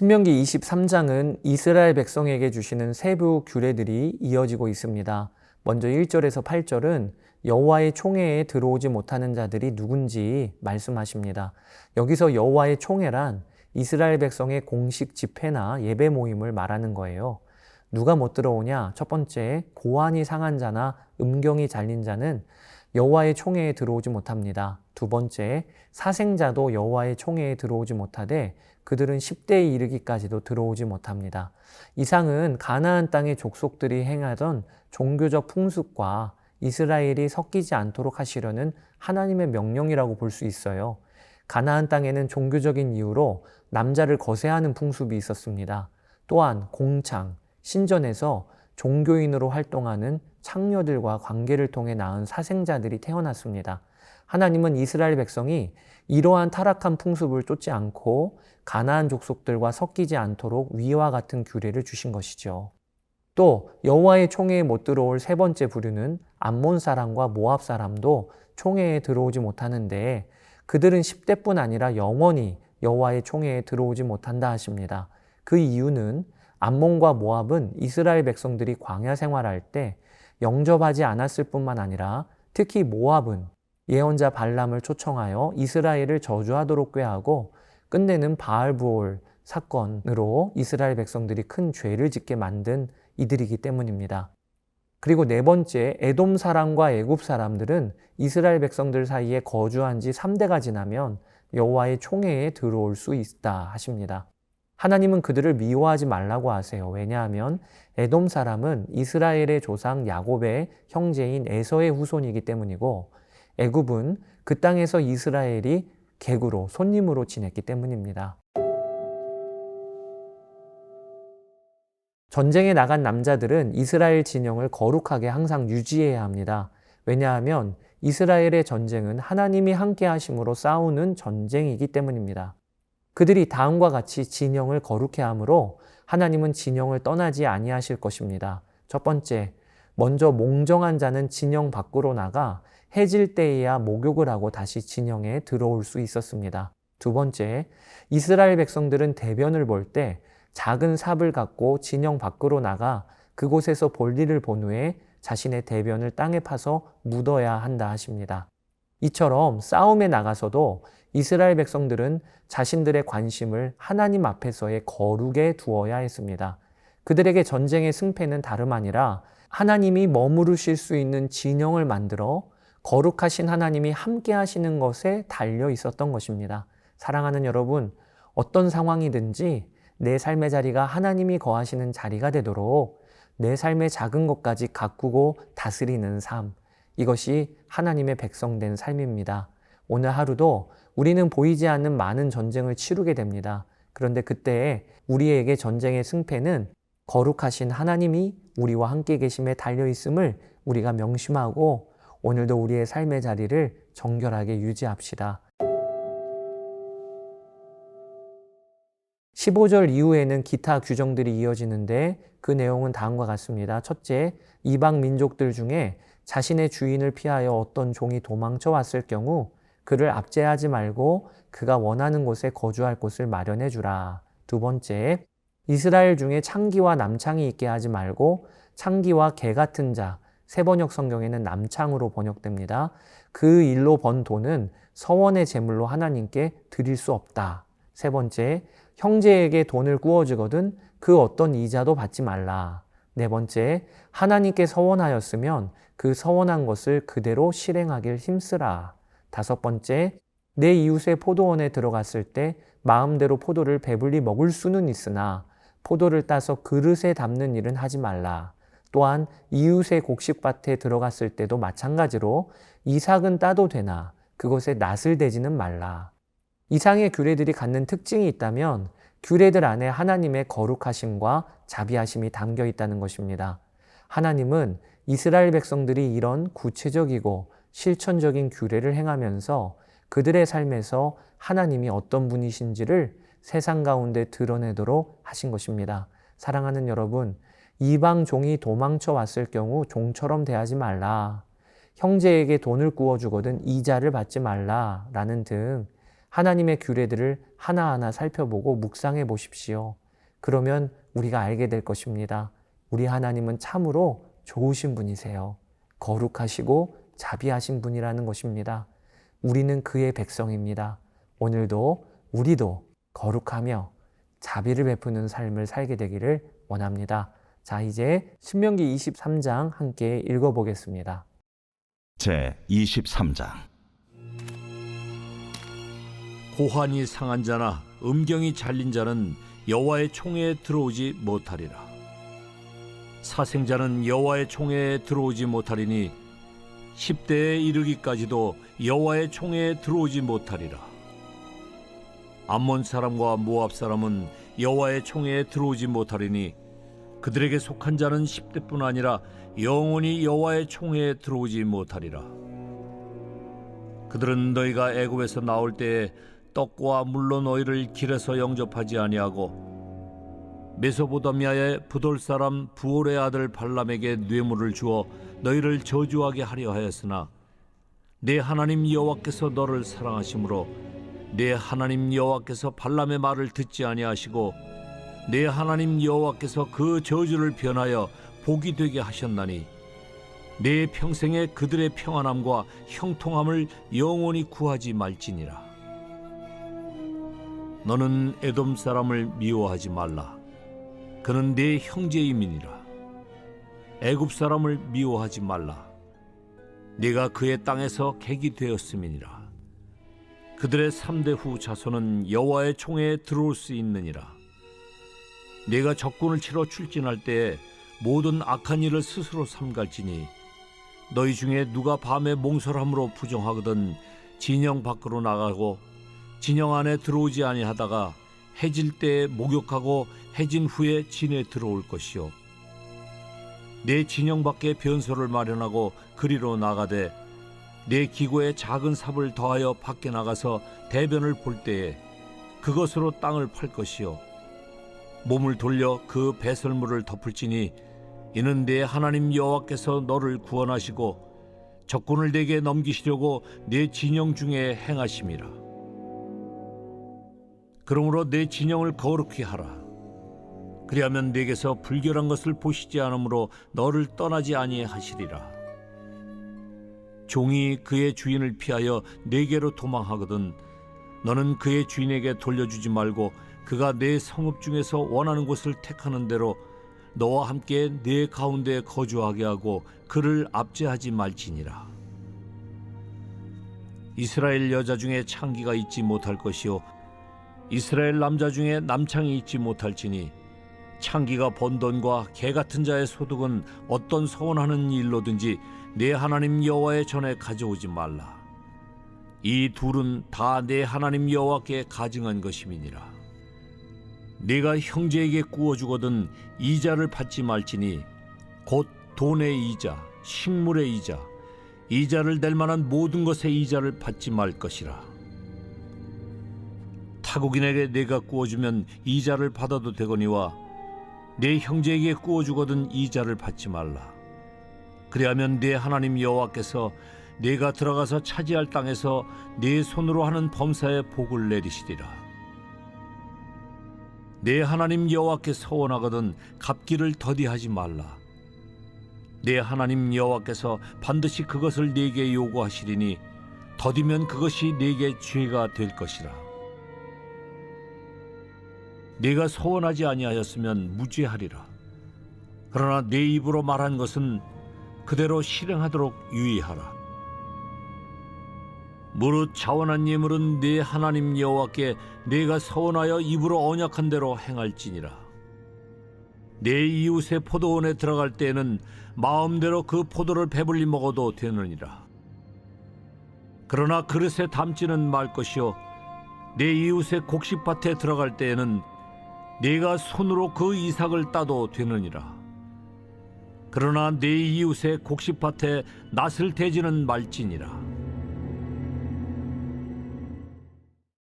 신명기 23장은 이스라엘 백성에게 주시는 세부 규례들이 이어지고 있습니다. 먼저 1절에서 8절은 여호와의 총회에 들어오지 못하는 자들이 누군지 말씀하십니다. 여기서 여호와의 총회란 이스라엘 백성의 공식 집회나 예배 모임을 말하는 거예요. 누가 못 들어오냐? 첫 번째, 고환이 상한 자나 음경이 잘린 자는 여호와의 총회에 들어오지 못합니다. 두 번째, 사생자도 여호와의 총회에 들어오지 못하되 그들은 10대에 이르기까지도 들어오지 못합니다. 이상은 가나안 땅의 족속들이 행하던 종교적 풍습과 이스라엘이 섞이지 않도록 하시려는 하나님의 명령이라고 볼 수 있어요. 가나안 땅에는 종교적인 이유로 남자를 거세하는 풍습이 있었습니다. 또한 공창, 신전에서 종교인으로 활동하는 창녀들과 관계를 통해 낳은 사생자들이 태어났습니다. 하나님은 이스라엘 백성이 이러한 타락한 풍습을 쫓지 않고 가나안 족속들과 섞이지 않도록 위와 같은 규례를 주신 것이죠. 또 여호와의 총회에 못 들어올 세 번째 부류는 암몬 사람과 모압 사람도 총회에 들어오지 못하는데 그들은 10대뿐 아니라 영원히 여호와의 총회에 들어오지 못한다 하십니다. 그 이유는 암몬과 모압은 이스라엘 백성들이 광야 생활할 때 영접하지 않았을 뿐만 아니라 특히 모압은 예언자 발람을 초청하여 이스라엘을 저주하도록 꾀하고 끝내는 바알부올 사건으로 이스라엘 백성들이 큰 죄를 짓게 만든 이들이기 때문입니다. 그리고 네 번째, 에돔 사람과 애굽 사람들은 이스라엘 백성들 사이에 거주한 지 3대가 지나면 여호와의 총회에 들어올 수 있다 하십니다. 하나님은 그들을 미워하지 말라고 하세요. 왜냐하면 에돔 사람은 이스라엘의 조상 야곱의 형제인 에서의 후손이기 때문이고 애굽은 그 땅에서 이스라엘이 객으로 손님으로 지냈기 때문입니다. 전쟁에 나간 남자들은 이스라엘 진영을 거룩하게 항상 유지해야 합니다. 왜냐하면 이스라엘의 전쟁은 하나님이 함께 하심으로 싸우는 전쟁이기 때문입니다. 그들이 다음과 같이 진영을 거룩해 하므로 하나님은 진영을 떠나지 아니하실 것입니다. 첫 번째, 먼저 몽정한 자는 진영 밖으로 나가 해질 때에야 목욕을 하고 다시 진영에 들어올 수 있었습니다. 두 번째, 이스라엘 백성들은 대변을 볼 때 작은 삽을 갖고 진영 밖으로 나가 그곳에서 볼일을 본 후에 자신의 대변을 땅에 파서 묻어야 한다 하십니다. 이처럼 싸움에 나가서도 이스라엘 백성들은 자신들의 관심을 하나님 앞에서의 거룩에 두어야 했습니다. 그들에게 전쟁의 승패는 다름 아니라 하나님이 머무르실 수 있는 진영을 만들어 거룩하신 하나님이 함께 하시는 것에 달려 있었던 것입니다. 사랑하는 여러분, 어떤 상황이든지 내 삶의 자리가 하나님이 거하시는 자리가 되도록 내 삶의 작은 것까지 가꾸고 다스리는 삶. 이것이 하나님의 백성된 삶입니다. 오늘 하루도 우리는 보이지 않는 많은 전쟁을 치르게 됩니다. 그런데 그때에 우리에게 전쟁의 승패는 거룩하신 하나님이 우리와 함께 계심에 달려 있음을 우리가 명심하고 오늘도 우리의 삶의 자리를 정결하게 유지합시다. 15절 이후에는 기타 규정들이 이어지는데 그 내용은 다음과 같습니다. 첫째, 이방 민족들 중에 자신의 주인을 피하여 어떤 종이 도망쳐 왔을 경우 그를 압제하지 말고 그가 원하는 곳에 거주할 곳을 마련해 주라. 두 번째, 이스라엘 중에 창기와 남창이 있게 하지 말고 창기와 개 같은 자, 세 번역 성경에는 남창으로 번역됩니다. 그 일로 번 돈은 서원의 제물로 하나님께 드릴 수 없다. 세 번째, 형제에게 돈을 꾸어주거든 그 어떤 이자도 받지 말라. 네 번째, 하나님께 서원하였으면 그 서원한 것을 그대로 실행하길 힘쓰라. 다섯 번째, 내 이웃의 포도원에 들어갔을 때 마음대로 포도를 배불리 먹을 수는 있으나 포도를 따서 그릇에 담는 일은 하지 말라. 또한 이웃의 곡식밭에 들어갔을 때도 마찬가지로 이삭은 따도 되나 그것에 낫을 대지는 말라. 이상의 규례들이 갖는 특징이 있다면 규례들 안에 하나님의 거룩하심과 자비하심이 담겨 있다는 것입니다. 하나님은 이스라엘 백성들이 이런 구체적이고 실천적인 규례를 행하면서 그들의 삶에서 하나님이 어떤 분이신지를 세상 가운데 드러내도록 하신 것입니다. 사랑하는 여러분, 이방 종이 도망쳐 왔을 경우 종처럼 대하지 말라. 형제에게 돈을 구워주거든 이자를 받지 말라. 라는 등 하나님의 규례들을 하나하나 살펴보고 묵상해 보십시오. 그러면 우리가 알게 될 것입니다. 우리 하나님은 참으로 좋으신 분이세요. 거룩하시고 자비하신 분이라는 것입니다. 우리는 그의 백성입니다. 오늘도 우리도 거룩하며 자비를 베푸는 삶을 살게 되기를 원합니다. 자, 이제 신명기 23장 함께 읽어보겠습니다. 제 23장 고환이 상한 자나 음경이 잘린 자는 여호와의 총회에 들어오지 못하리라. 사생자는 여호와의 총회에 들어오지 못하리니 10대에 이르기까지도 여호와의 총회에 들어오지 못하리라. 암몬 사람과 모압 사람은 여호와의 총회에 들어오지 못하리니 그들에게 속한 자는 10대뿐 아니라 영원히 여호와의 총회에 들어오지 못하리라. 그들은 너희가 애굽에서 나올 때에 떡과 물로 너희를 길에서 영접하지 아니하고 메소보다미아의 부돌 사람 부올의 아들 발람에게 뇌물을 주어 너희를 저주하게 하려 하였으나 내 하나님 여호와께서 너를 사랑하심으로 내 하나님 여호와께서 발람의 말을 듣지 아니하시고 내 하나님 여호와께서 그 저주를 변하여 복이 되게 하셨나니 내 평생에 그들의 평안함과 형통함을 영원히 구하지 말지니라. 너는 에돔 사람을 미워하지 말라. 그는 내 형제임이니라. 애굽 사람을 미워하지 말라. 네가 그의 땅에서 객이 되었음이니라. 그들의 삼대 후 자손은 여호와의 총에 들어올 수 있느니라. 네가 적군을 치러 출진할 때에 모든 악한 일을 스스로 삼갈지니 너희 중에 누가 밤에 몽설함으로 부정하거든 진영 밖으로 나가고 진영 안에 들어오지 아니하다가 해질 때에 목욕하고 해진 후에 진에 들어올 것이요 내 진영 밖에 변소를 마련하고 그리로 나가되 내 기고에 작은 삽을 더하여 밖에 나가서 대변을 볼 때에 그것으로 땅을 팔 것이요 몸을 돌려 그 배설물을 덮을지니 이는 내 하나님 여호와께서 너를 구원하시고 적군을 내게 넘기시려고 내 진영 중에 행하심이라. 그러므로 내 진영을 거룩히 하라. 그리하면 내게서 불결한 것을 보시지 않으므로 너를 떠나지 아니하시리라. 종이 그의 주인을 피하여 내게로 도망하거든 너는 그의 주인에게 돌려주지 말고 그가 내 성읍 중에서 원하는 곳을 택하는 대로 너와 함께 내 가운데 거주하게 하고 그를 압제하지 말지니라. 이스라엘 여자 중에 창기가 있지 못할 것이요 이스라엘 남자 중에 남창이 있지 못할지니 창기가 번 돈과 개 같은 자의 소득은 어떤 서원하는 일로든지 내 하나님 여호와의 전에 가져오지 말라. 이 둘은 다 내 하나님 여호와께 가증한 것임이니라. 네가 형제에게 구워 주거든 이자를 받지 말지니 곧 돈의 이자, 식물의 이자, 이자를 낼 만한 모든 것의 이자를 받지 말 것이라. 타국인에게 내가 구워주면 이자를 받아도 되거니와 내 형제에게 구워 주거든 이자를 받지 말라. 그리하면 내 하나님 여호와께서 내가 들어가서 차지할 땅에서 내 손으로 하는 범사에 복을 내리시리라. 내 하나님 여호와께 서원하거든 갚기를 더디하지 말라. 내 하나님 여호와께서 반드시 그것을 네게 요구하시리니 더디면 그것이 네게 죄가 될 것이라. 네가 서원하지 아니하였으면 무죄하리라. 그러나 내 입으로 말한 것은 그대로 실행하도록 유의하라. 무릇 자원한 예물은 네 하나님 여호와께 네가 서원하여 입으로 언약한 대로 행할지니라. 내 이웃의 포도원에 들어갈 때에는 마음대로 그 포도를 배불리 먹어도 되느니라. 그러나 그릇에 담지는 말 것이요 내 이웃의 곡식밭에 들어갈 때에는 네가 손으로 그 이삭을 따도 되느니라. 그러나 내 이웃의 곡식밭에 낫을 대지는 말지니라.